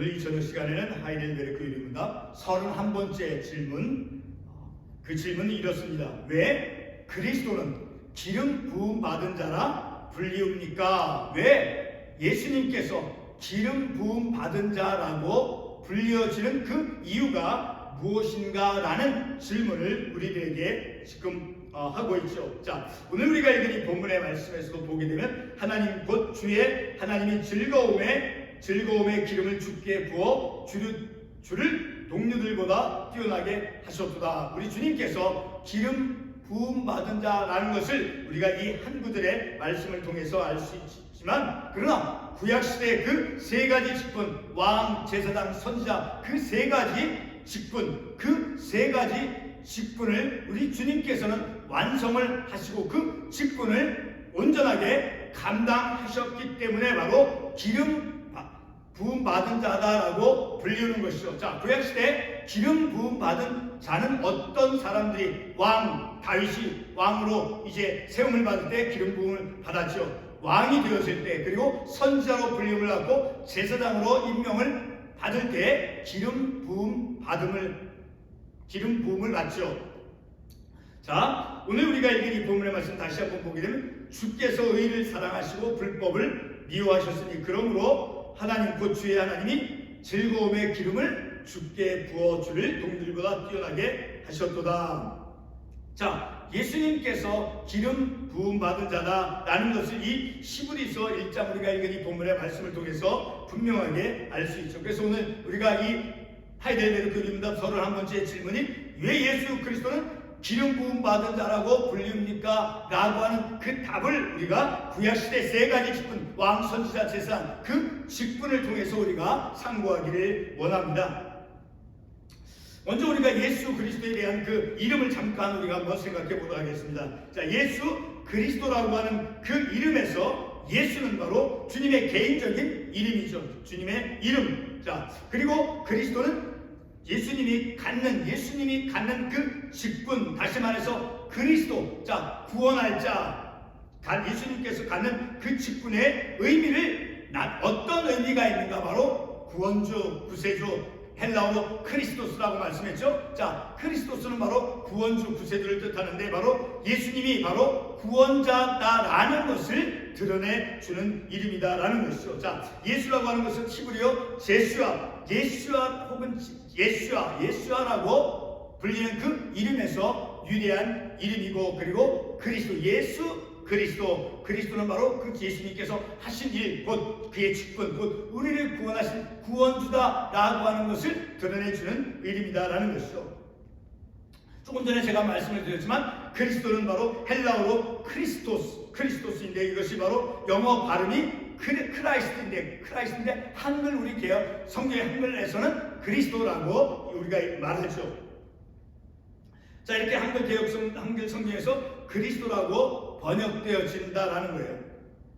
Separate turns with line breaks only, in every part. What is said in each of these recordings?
오늘 이 저녁 시간에는 하이델베르크 유리문답 31번째 질문 그 질문은 이렇습니다. 왜 그리스도는 기름 부음 받은 자라 불리웁니까? 왜 예수님께서 기름 부음 받은 자라고 불리어지는 그 이유가 무엇인가라는 질문을 우리들에게 지금 어, 하고 있죠. 자, 오늘 우리가 읽은 이 본문의 말씀에서도 보게 되면 하나님 곧 주의 하나님이 즐거움에 즐거움의 기름을 주께 부어 주를, 주를 동료들보다 뛰어나게 하셨도다. 우리 주님께서 기름 부음 받은 자라는 것을 우리가 이 한구들의 말씀을 통해서 알 수 있지만 그러나 구약 시대의 그 세 가지 직분 왕, 제사장, 선지자 그 세 가지 직분 그 세 가지 직분을 우리 주님께서는 완성을 하시고 그 직분을 온전하게 감당하셨기 때문에 바로 기름 부음 받은 자다라고 불리우는 것이죠. 자, 구약 시대 기름 부음 받은 자는 어떤 사람들이 왕 다윗이 왕으로 이제 세움을 받을 때 기름 부음을 받았죠. 왕이 되었을 때 그리고 선지자로 불림을 받고 제사장으로 임명을 받을 때 기름 부음 받음을 기름 부음을 받죠. 자, 오늘 우리가 읽은 이 본문의 말씀 다시 한번 보게 되면 주께서 의를 사랑하시고 불법을 미워하셨으니 그러므로 하나님 곧 주의 하나님이 즐거움의 기름을 주께 부어 주를 동들보다 뛰어나게 하셨도다. 자, 예수님께서 기름 부음 받은 자다라는 것을 이 시브리서 1장 우리가 읽은 이 본문의 말씀을 통해서 분명하게 알 수 있죠. 그래서 오늘 우리가 이 하이델베르크 교리문답 서른 한 번째 질문이 왜 예수 그리스도는 기름 부음 받은 자라고 불립니까? 라고 하는 그 답을 우리가 구약시대 세 가지 직분, 왕, 선지자, 재산 그 직분을 통해서 우리가 상고하기를 원합니다. 먼저 우리가 예수 그리스도에 대한 그 이름을 잠깐 우리가 한번 생각해 보도록 하겠습니다. 자, 예수 그리스도라고 하는 그 이름에서 예수는 바로 주님의 개인적인 이름이죠. 주님의 이름. 자, 그리고 그리스도는 예수님이 갖는 예수님이 갖는 그 직분 다시 말해서 그리스도 자 구원할 자 예수님께서 갖는 그 직분의 의미를 어떤 의미가 있는가? 바로 구원주 구세주 헬라어로 크리스토스라고 말씀했죠. 자, 크리스토스는 바로 구원주 구세주를 뜻하는데 바로 예수님이 바로 구원자다라는 것을 드러내 주는 이름이다라는 것이죠. 자, 예수라고 하는 것은 히브리어 제수아, 예수아 혹은 예수아, 예수아라고 불리는 그 이름에서 유래한 이름이고 그리고 그리스도 예수 그리스도 그리스도는 바로 그 예수님께서 하신 일, 곧 그의 직분, 곧 우리를 구원하신 구원주다라고 하는 것을 드러내주는 이름이다라는 것이죠. 조금 전에 제가 말씀을 드렸지만 그리스도는 바로 헬라어로 크리스토스, 크리스토스인데 이것이 바로 영어 발음이 크라이스트인데 크라이스트인데 한글 우리 개혁 성경의 한글에서는 그리스도라고 우리가 말하죠. 자 이렇게 한글 개혁 성 한글 성경에서 그리스도라고 번역되어진다라는 거예요.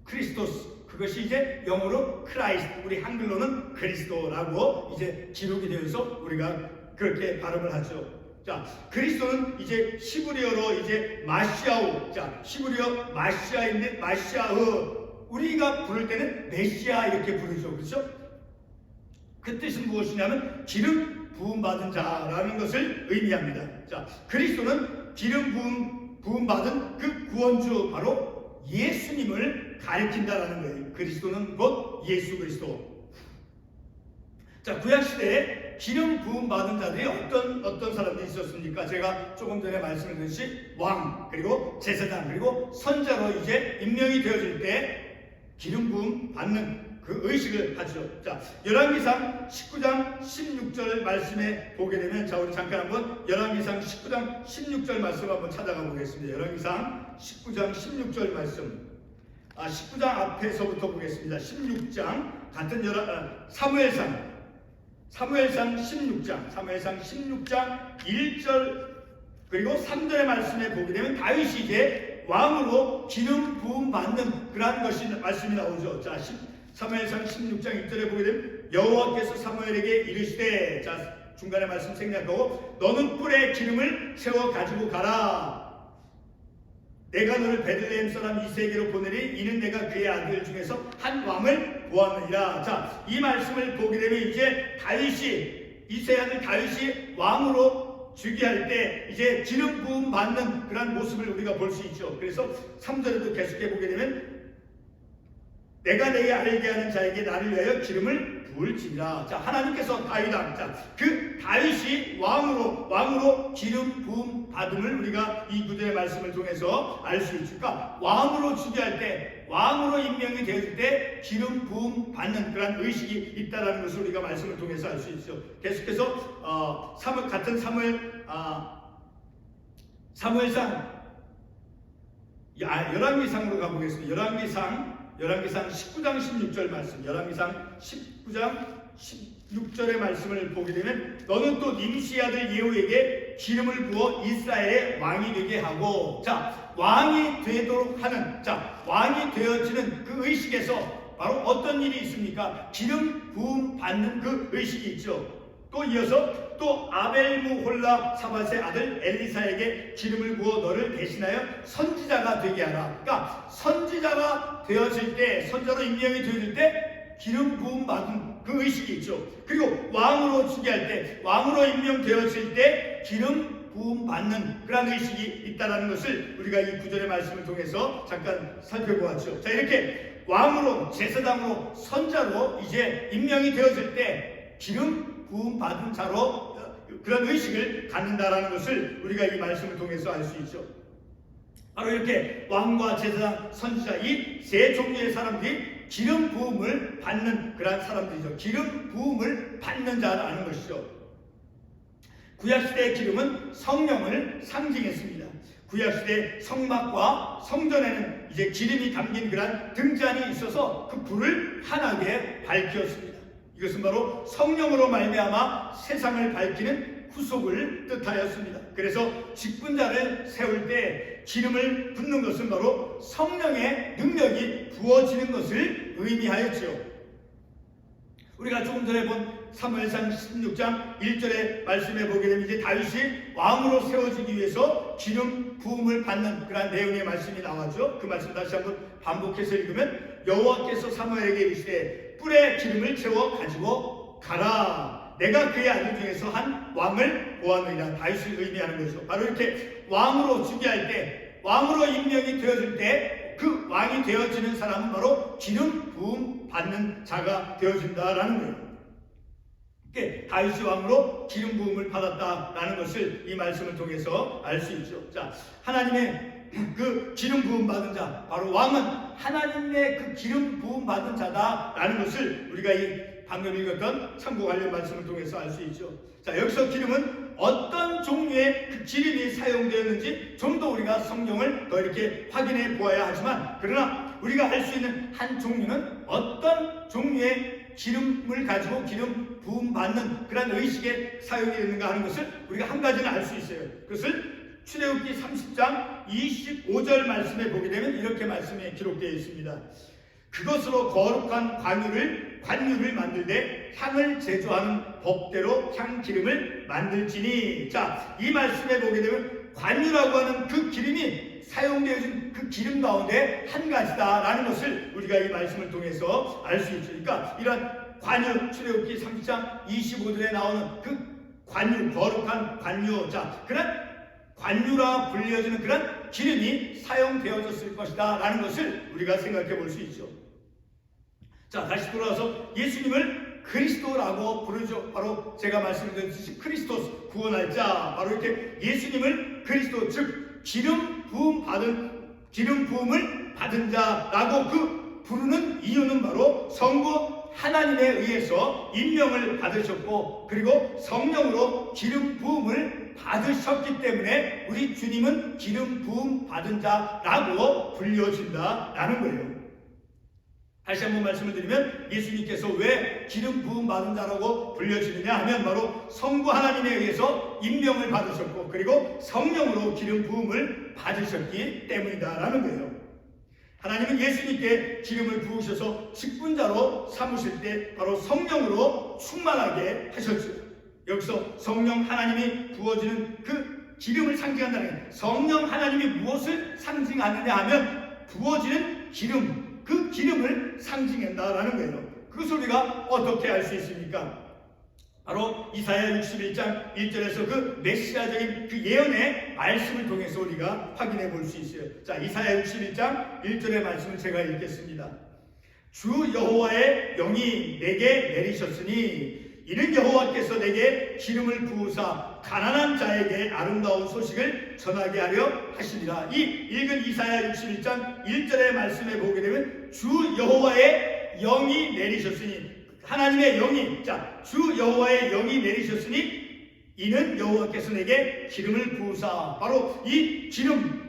크리스토스 그것이 이제 영어로 크라이스트 우리 한글로는 그리스도라고 이제 기록이 되어서 우리가 그렇게 발음을 하죠. 자, 그리스도는 이제 시브리어로 이제 마시아우. 자, 시브리어 마시아인데 마시아흐. 우리가 부를 때는 메시아 이렇게 부르죠. 그렇죠? 그 뜻은 무엇이냐면 기름 부음 받은 자라는 것을 의미합니다. 자, 그리스도는 기름 부음 부음받은 그 구원주 바로 예수님을 가리킨다라는 거예요. 그리스도는 곧 예수 그리스도. 자, 구약 시대에 기름 부음 받은 자들이 어떤 어떤 사람들이 있었습니까? 제가 조금 전에 말씀드렸듯이 왕 그리고 제사장 그리고 선자로 이제 임명이 되어질 때 기름 부음 받는 그 의식을 하죠. 자, 열왕기상 19장 16절 말씀에 보게 되면 자 우리 잠깐 한번 열왕기상 19장 16절 말씀 한번 찾아가 보겠습니다. 열왕기상 19장 16절 말씀. 아, 19장 앞에서부터 보겠습니다. 16장 같은 열왕 아, 사무엘상 사무엘상 16장 사무엘상 16장 1절 그리고 3절의 말씀에 보게 되면 다윗이 이제 왕으로 기름 부음 받는 그러한 것이 말씀이 나오죠. 자, 10, 사무엘상 16장 1절에 보게 되면 여호와께서 사무엘에게 이르시되 자 중간에 말씀 생략하고 너는 뿔에 기름을 채워 가지고 가라 내가 너를 베들레헴 사람 이세계로 보내리 이는 내가 그의 아들 중에서 한 왕을 보았느니라. 자, 이 말씀을 보게 되면 이제 다윗이 이세 아들 다윗이 왕으로 즉위할 때 이제 기름 부음 받는 그런 모습을 우리가 볼 수 있죠. 그래서 3절에도 계속해 보게 되면 내가 내게 알게 하는 자에게 나를 위하여 기름을 부을지니라. 자, 하나님께서 다윗왕, 자, 그 다윗이 왕으로, 왕으로 기름 부음 받음을 우리가 이 구절의 말씀을 통해서 알 수. 그러니까 왕으로 즉위할 때, 왕으로 임명이 되었을 때 기름 부음 받는 그런 의식이 있다라는 것을 우리가 말씀을 통해서 알 수 있죠. 계속해서, 어, 사무, 같은 사무엘, 아, 사무엘상, 야, 열왕기상으로 가보겠습니다. 열왕기상, 열왕기상 19장 16절 말씀, 열왕기상 19장 16절의 말씀을 보게 되면 너는 또 님시 아들 예후에게 기름을 부어 이스라엘의 왕이 되게 하고 자 왕이 되도록 하는 자 왕이 되어지는 그 의식에서 바로 어떤 일이 있습니까? 기름 부음 받는 그 의식이 있죠. 또 이어서 또 아벨무 홀라 사밧의 아들 엘리사에게 기름을 부어 너를 대신하여 선지자가 되게 하라. 그러니까 선지자가 되어질 때 선자로 임명이 되어질 때 기름 부음 받은 그 의식이 있죠. 그리고 왕으로 즉위할 때 왕으로 임명되어질 때 기름 부음 받는 그런 의식이 있다라는 것을 우리가 이 구절의 말씀을 통해서 잠깐 살펴보았죠. 자 이렇게 왕으로 제사장으로 선자로 이제 임명이 되어질 때 기름 부음 받은 자로 그런 의식을 갖는다라는 것을 우리가 이 말씀을 통해서 알 수 있죠. 바로 이렇게 왕과 제사장, 선지자 이 세 종류의 사람들이 기름 부음을 받는 그러한 사람들이죠. 기름 부음을 받는 자라는 것이죠. 구약 시대의 기름은 성령을 상징했습니다. 구약 시대 성막과 성전에는 이제 기름이 담긴 그러한 등잔이 있어서 그 불을 환하게 밝혔습니다. 이것은 바로 성령으로 말미암아 세상을 밝히는 후속을 뜻하였습니다. 그래서 직분자를 세울 때 기름을 붓는 것은 바로 성령의 능력이 부어지는 것을 의미하였지요. 우리가 조금 전에 본 사무엘상 16장 1절의 말씀에 보게 되면 이제 다윗이 왕으로 세워지기 위해서 기름 부음을 받는 그런 내용의 말씀이 나왔죠. 그 말씀 다시 한번 반복해서 읽으면 여호와께서 사무엘에게 이르시되 뿔에 기름을 채워 가지고 가라. 내가 그의 아들 중에서 한 왕을 보았느니라. 다윗을 의미하는 것이죠. 바로 이렇게 왕으로 즉위할 때 왕으로 임명이 되어질 때 그 왕이 되어지는 사람은 바로 기름 부음 받는 자가 되어진다라는 거예요. 이게 다윗이 왕으로 기름 부음을 받았다라는 것을 이 말씀을 통해서 알 수 있죠. 자, 하나님의 그 기름 부음 받은 자, 바로 왕은 하나님의 그 기름 부음 받은 자다라는 것을 우리가 이 방금 읽었던 참고 관련 말씀을 통해서 알 수 있죠. 자, 여기서 기름은 어떤 종류의 그 기름이 사용되었는지 좀 더 우리가 성경을 더 이렇게 확인해 보아야 하지만 그러나 우리가 알수 있는 한 종류는 어떤 종류의 기름을 가지고 기름 부음 받는 그런 의식에 사용이 되는가 하는 것을 우리가 한 가지는 알 수 있어요. 그것을 출애굽기 30장 25절 말씀에 보게 되면 이렇게 말씀에 기록되어 있습니다. 그것으로 거룩한 관유를 관유를 만들되 향을 제조하는 법대로 향 기름을 만들지니 자 이 말씀에 보게 되면 관유라고 하는 그 기름이 사용되어진 그 기름 가운데 한 가지다라는 것을 우리가 이 말씀을 통해서 알 수 있죠. 그러니까 이런 관유 출애굽기 30장 25절에 나오는 그 관유 거룩한 관유 자 그런 관유라 불려지는 그런 기름이 사용되어졌을 것이다 라는 것을 우리가 생각해 볼 수 있죠. 자, 다시 돌아와서 예수님을 그리스도라고 부르죠. 바로 제가 말씀드렸듯이 크리스토스 구원할 자. 바로 이렇게 예수님을 그리스도 즉 기름 부음 받은 기름 부음을 받은 자라고 그 부르는 이유는 바로 성부 하나님에 의해서 임명을 받으셨고 그리고 성령으로 기름 부음을 받으셨기 때문에 우리 주님은 기름 부음 받은 자라고 불려진다라는 거예요. 다시 한번 말씀을 드리면 예수님께서 왜 기름 부음 받은 자라고 불려지느냐 하면 바로 성부 하나님에 의해서 임명을 받으셨고 그리고 성령으로 기름 부음을 받으셨기 때문이다라는 거예요. 하나님은 예수님께 기름을 부으셔서 직분자로 삼으실 때 바로 성령으로 충만하게 하셨죠. 여기서 성령 하나님이 부어지는 그 기름을 상징한다는. 성령 하나님이 무엇을 상징하느냐 하면 부어지는 기름, 그 기름을 상징한다라는 거예요. 그것을 우리가 어떻게 알 수 있습니까? 바로 이사야 61장 1절에서 그 메시아적인 그 예언의 말씀을 통해서 우리가 확인해 볼 수 있어요. 자, 이사야 61장 1절의 말씀을 제가 읽겠습니다. 주 여호와의 영이 내게 내리셨으니 이는 여호와께서 내게 기름을 부으사 가난한 자에게 아름다운 소식을 전하게 하려 하시니라. 이 읽은 이사야 61장 1절의 말씀에 보게 되면 주 여호와의 영이 내리셨으니 하나님의 영이 자 주 여호와의 영이 내리셨으니 이는 여호와께서 내게 기름을 부으사 바로 이 기름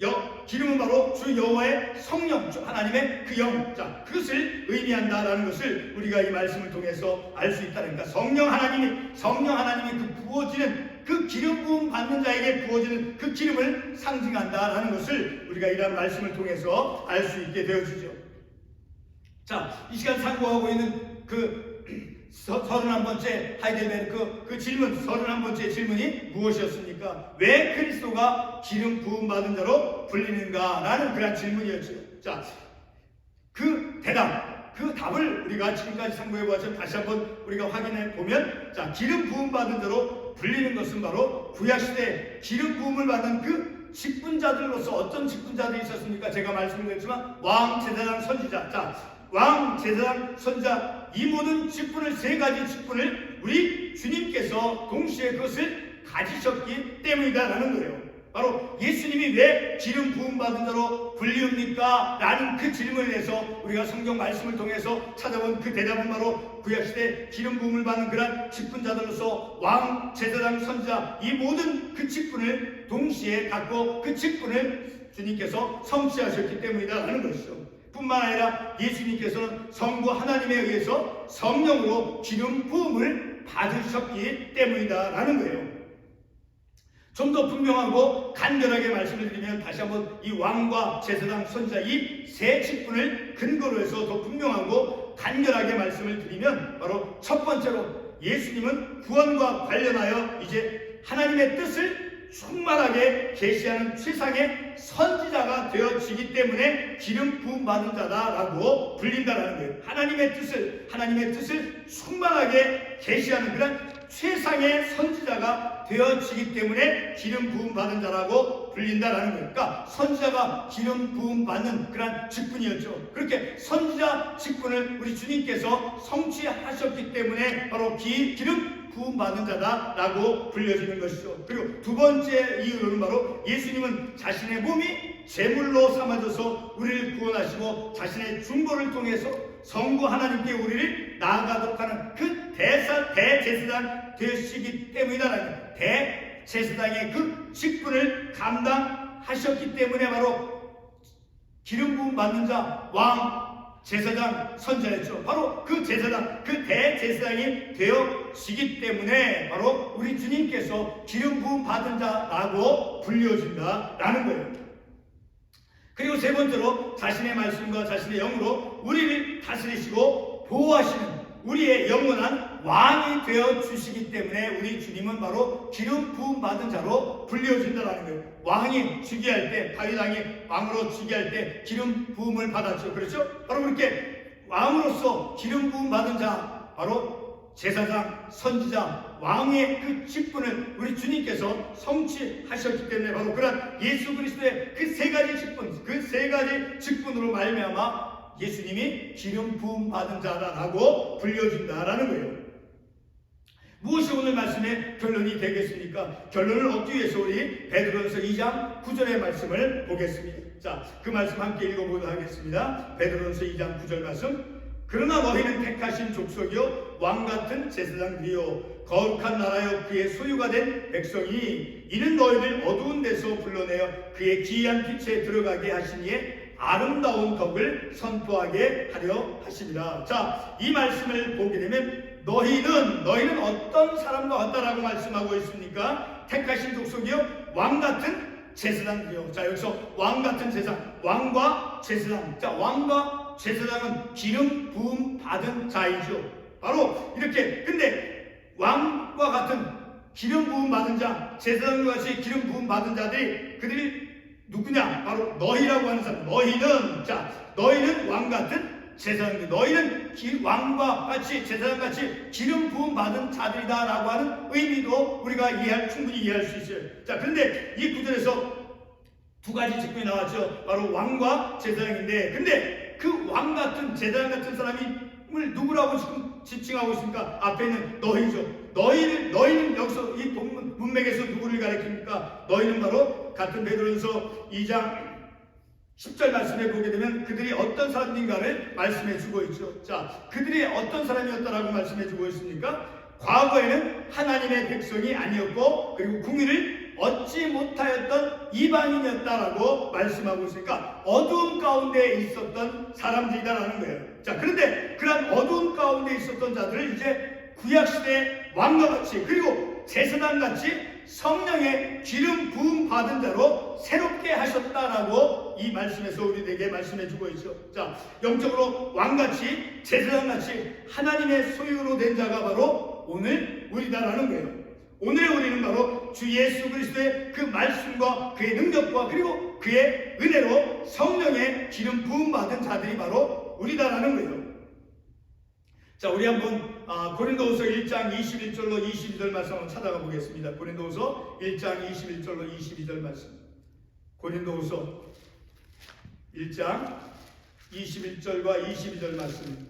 여, 기름은 바로 주 여호와의 성령, 주 하나님의 그 영, 자 그것을 의미한다라는 것을 우리가 이 말씀을 통해서 알 수 있다는 까 성령 하나님이 성령 하나님이 그 부어지는 그 기름 부음 받는 자에게 부어지는 그 기름을 상징한다라는 것을 우리가 이러한 말씀을 통해서 알 수 있게 되어지죠. 자, 이 시간 상고하고 있는 그 서른한 번째 하이델베르크 그 질문 서른한 번째 질문이 무엇이었습니까? 왜 그리스도가 기름 부음 받은 자로 불리는가라는 그런 질문이었죠. 자, 그 대답, 그 답을 우리가 지금까지 상고해 보았지만 다시 한번 우리가 확인해 보면 자, 기름 부음 받은 자로 불리는 것은 바로 구약 시대 기름 부음을 받은 그 직분자들로서 어떤 직분자들이 있었습니까? 제가 말씀드렸지만 왕, 제사장, 선지자. 자, 왕, 제사장, 선자 이 모든 직분을 세 가지 직분을 우리 주님께서 동시에 그것을 가지셨기 때문이다라는 거예요. 바로 예수님이 왜 기름 부음 받은 자로 불리웁니까? 라는 그 질문에 대해서 우리가 성경 말씀을 통해서 찾아본 그 대답은 바로 구약시대 기름 부음을 받는 그런 직분자들로서 왕, 제사장, 선자 이 모든 그 직분을 동시에 갖고 그 직분을 주님께서 성취하셨기 때문이다라는 것이죠. 뿐만 아니라 예수님께서는 성부 하나님에 의해서 성령으로 기름 부음을 받으셨기 때문이다라는 거예요. 좀 더 분명하고 간결하게 말씀을 드리면 다시 한번 이 왕과 제사장 선자 이 세 직분을 근거로 해서 더 분명하고 간결하게 말씀을 드리면 바로 첫 번째로 예수님은 구원과 관련하여 이제 하나님의 뜻을 충만하게 계시하는 최상의 선지자가 되어지기 때문에 기름 부음 받은 자다라고 불린다라는 거예요. 하나님의 뜻을 하나님의 뜻을 충만하게 계시하는 그런 최상의 선지자가 되어지기 때문에 기름 부음 받은 자라고 불린다라는. 그러니까 선지자가 기름 부음 받는 그런 직분이었죠. 그렇게 선지자 직분을 우리 주님께서 성취하셨기 때문에 바로 기, 기름 구원받은 자다라고 불려지는 것이죠. 그리고 두 번째 이유는 바로 예수님은 자신의 몸이 제물로 삼아져서 우리를 구원하시고 자신의 중보를 통해서 성부 하나님께 우리를 나아가도록 하는 그 대사 대제사장 되시기 때문이다라는 대 제사장의 그 직분을 감당하셨기 때문에 바로 기름 부음 받는 자, 왕, 제사장 선자였죠. 바로 그 제사장, 그 대제사장이 되어지기 때문에 바로 우리 주님께서 기름 부음 받은 자라고 불려진다라는 거예요. 그리고 세 번째로 자신의 말씀과 자신의 영으로 우리를 다스리시고 보호하시는 우리의 영원한 왕이 되어 주시기 때문에 우리 주님은 바로 기름 부음 받은 자로 불려진다라는 거예요. 왕이 즉위할 때 다윗 왕이 왕으로 즉위할 때 기름 부음을 받았죠. 그렇죠? 바로 그렇게 왕으로서 기름 부음 받은 자 바로 제사장, 선지자, 왕의 그 직분을 우리 주님께서 성취하셨기 때문에 바로 그런 예수 그리스도의 그 세 가지 직분, 그 세 가지 직분으로 말미암아 예수님이 기름 부음 받은 자다라고 불려진다라는 거예요. 무엇이 오늘 말씀의 결론이 되겠습니까? 결론을 얻기 위해서 우리 베드로전서 2장 9절의 말씀을 보겠습니다. 자, 그 말씀 함께 읽어보도록 하겠습니다. 베드로전서 2장 9절 말씀. 그러나 너희는 택하신 족속이요 왕 같은 제사장들이요 거룩한 나라요 그의 소유가 된 백성이 이는 너희를 어두운 데서 불러내어 그의 기이한 빛에 들어가게 하시니에 아름다운 덕을 선포하게 하려 하십니다. 자, 이 말씀을 보게 되면 너희는 너희는 어떤 사람과 같다라고 말씀하고 있습니까? 택하신 족속이요 왕 같은 제사장이요. 자, 여기서 왕 같은 제사장, 왕과 제사장. 자, 왕과 제사장은 기름 부음 받은 자이죠. 바로 이렇게 근데 왕과 같은 기름 부음 받은 자, 제사장과 같이 기름 부음 받은 자들이 그들이 누구냐? 바로 너희라고 하는 사람. 너희는 자, 너희는 왕 같은 제사장들. 너희는 기- 왕과 같이 제사장 같이 기름 부음 받은 자들이다라고 하는 의미도 우리가 이해할 충분히 이해할 수 있어요. 자, 그런데 이 구절에서 두 가지 직분이 나왔죠. 바로 왕과 제사장인데, 근데 그 왕 같은 제사장 같은 사람을 누구라고 지금 지칭하고 있습니까? 앞에 있는 너희죠. 너희를 너희는 여기서 이 본문 문맥에서 누구를 가리킵니까? 너희는 바로 같은 베드로전서 2장 10절 말씀해 보게 되면 그들이 어떤 사람인가를 말씀해 주고 있죠. 자, 그들이 어떤 사람이었다라고 말씀해 주고 있습니까? 과거에는 하나님의 백성이 아니었고 그리고 궁유를 얻지 못하였던 이방인이었다라고 말씀하고 있으니까 어두운 가운데 있었던 사람들이다라는 거예요. 자, 그런데 그런 어두운 가운데 있었던 자들을 이제 구약 시대 왕과 같이 그리고 제사장 같이 성령의 기름 부음 받은 자로 새롭게 하셨다라고 이 말씀에서 우리에게 말씀해 주고 있죠. 자, 영적으로 왕같이 제사장같이 하나님의 소유로 된 자가 바로 오늘 우리다라는 거예요. 오늘의 우리는 바로 주 예수 그리스도의 그 말씀과 그의 능력과 그리고 그의 은혜로 성령의 기름 부음 받은 자들이 바로 우리다라는 거예요. 자, 우리 한번 아, 고린도후서 1장 21절로 22절 말씀 한번 찾아가 보겠습니다. 고린도후서 1장 21절로 22절 말씀. 고린도후서 1장 21절과 22절 말씀.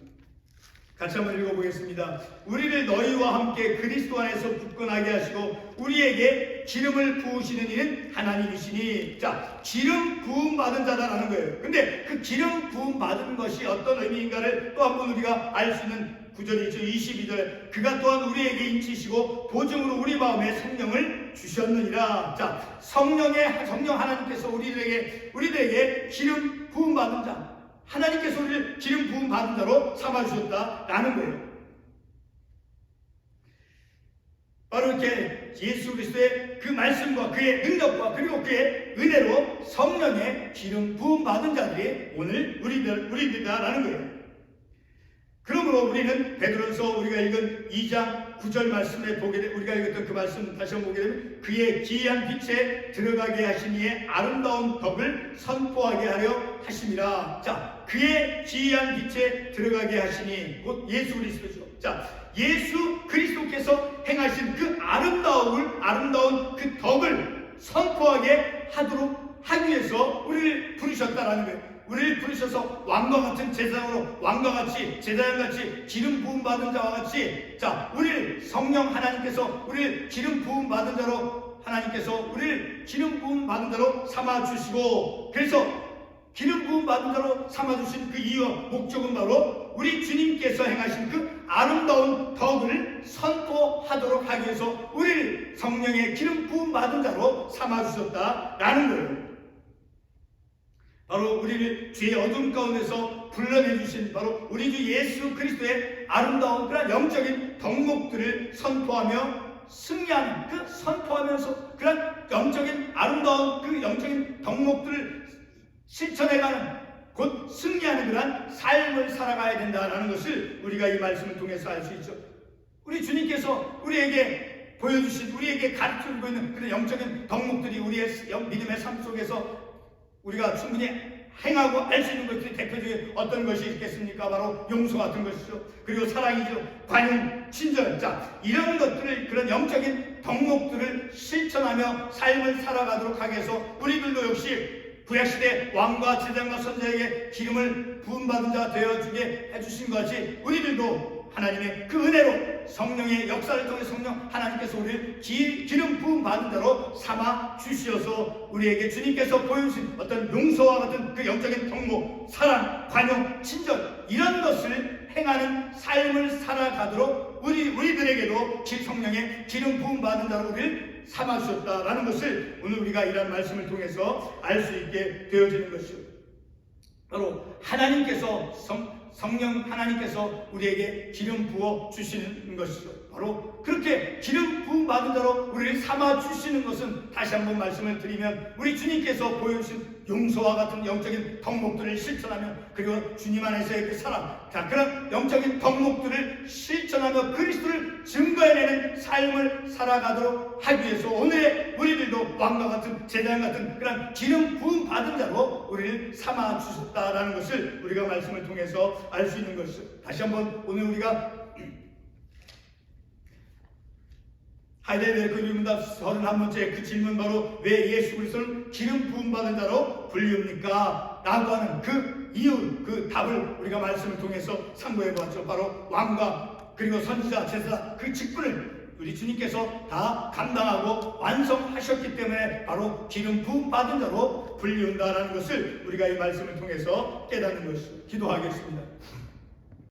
같이 한번 읽어보겠습니다. 우리를 너희와 함께 그리스도 안에서 굳건하게 하시고 우리에게 기름을 부으시는 이는 하나님이시니 자 기름 부음 받은 자다라는 거예요. 근데 그 기름 부음 받은 것이 어떤 의미인가를 또 한 번 우리가 알 수 있는 구절이 있죠. 22절 그가 또한 우리에게 인치시고 보증으로 우리 마음에 성령을 주셨느니라. 자 성령의 성령 하나님께서 우리들에게 우리들에게 기름 부음 받은 자 하나님께서 우리를 기름 부음 받은 자로 삼아 주셨다라는 거예요. 바로 이렇게 예수 그리스도의 그 말씀과 그의 능력과 그리고 그의 은혜로 성령의 기름 부음 받은 자들이 오늘 우리들 우리들이다라는 거예요. 그러므로 우리는 베드로서 우리가 읽은 2장 9절 말씀에 보게 되 우리가 읽었던 그 말씀 다시 한번 보게 되면 그의 기이한 빛에 들어가게 하시니의 아름다운 덕을 선포하게 하려 하심이라. 자, 그의 기이한 빛에 들어가게 하시니 곧 예수 그리스도죠. 자, 예수 그리스도께서 행하신 그 아름다움을 아름다운 그 덕을 선포하게 하도록 하기 위해서 우리를 부르셨다라는 거예요. 우리를 부르셔서 왕과 같은 제사장으로 왕과 같이 제사장 같이 기름 부음 받은 자와 같이 자 우리를 성령 하나님께서 우리를 기름 부음 받은 자로 하나님께서 우리를 기름 부음 받은 자로 삼아 주시고 그래서 기름 부음 받은 자로 삼아 주신 그 이유와 목적은 바로 우리 주님께서 행하신 그 아름다운 덕을 선포하도록 하기 위해서 우리를 성령의 기름 부음 받은 자로 삼아 주셨다라는 거예요. 바로 우리를 죄의 어둠 가운데서 불러내 주신 바로 우리 주 예수 그리스도의 아름다운 그런 영적인 덕목들을 선포하며 승리하는 그 선포하면서 그런 영적인 아름다운 그 영적인 덕목들을 실천해가는 곧 승리하는 그런 삶을 살아가야 된다는 것을 우리가 이 말씀을 통해서 알 수 있죠. 우리 주님께서 우리에게 보여주신 우리에게 가르쳐 주고 있는 그런 영적인 덕목들이 우리의 영- 믿음의 삶 속에서 우리가 충분히 행하고 알 수 있는 것들이 대표적인 어떤 것이 있겠습니까? 바로 용서 같은 것이죠. 그리고 사랑이죠. 관용, 친절. 자, 이런 것들을 그런 영적인 덕목들을 실천하며 삶을 살아가도록 하기 위해서 우리들도 역시 구약시대 왕과 제장과 선자에게 기름을 부음받은 자 되어주게 해주신 것 같이 우리들도 하나님의 그 은혜로 성령의 역사를 통해 성령 하나님께서 우리를 기, 기름 부음 받은 자로 삼아 주시어서 우리에게 주님께서 보여주신 어떤 용서와 같은 그 영적인 덕목, 사랑, 관용, 친절 이런 것을 행하는 삶을 살아가도록 우리 우리들에게도 기- 성령의 기름 부음 받은 자로 우리를 삼아 주셨다라는 것을 오늘 우리가 이런 말씀을 통해서 알 수 있게 되어지는 것이죠. 바로 하나님께서 성, 성령 하나님께서 우리에게 기름 부어 주시는 것이죠. 바로 그렇게 기름 부음 받은 자로 우리를 삼아 주시는 것은 다시 한번 말씀을 드리면 우리 주님께서 보여주신 용서와 같은 영적인 덕목들을 실천하며 그리고 주님 안에서의 그 사랑 자 그런 영적인 덕목들을 실천하며 그리스도를 증거해내는 삶을 살아가도록 하기 위해서 오늘의 우리들도 왕과 같은 제단 같은 그런 기름 부음 받은 자로 우리를 삼아 주셨다라는 것을 우리가 말씀을 통해서 알 수 있는 것을 다시 한번 오늘 우리가 하이데르베르크 유문답 31번째 그 질문 바로 왜 예수 그리스도를 기름 부음 받은 자로 불리웁니까? 라고 하는 그 이유 그 답을 우리가 말씀을 통해서 상고해 보았죠. 바로 왕과 그리고 선지자 제사 그 직분을 우리 주님께서 다 감당하고 완성하셨기 때문에 바로 기름 부음 받은 자로 불리운다라는 것을 우리가 이 말씀을 통해서 깨닫는 것을 기도하겠습니다.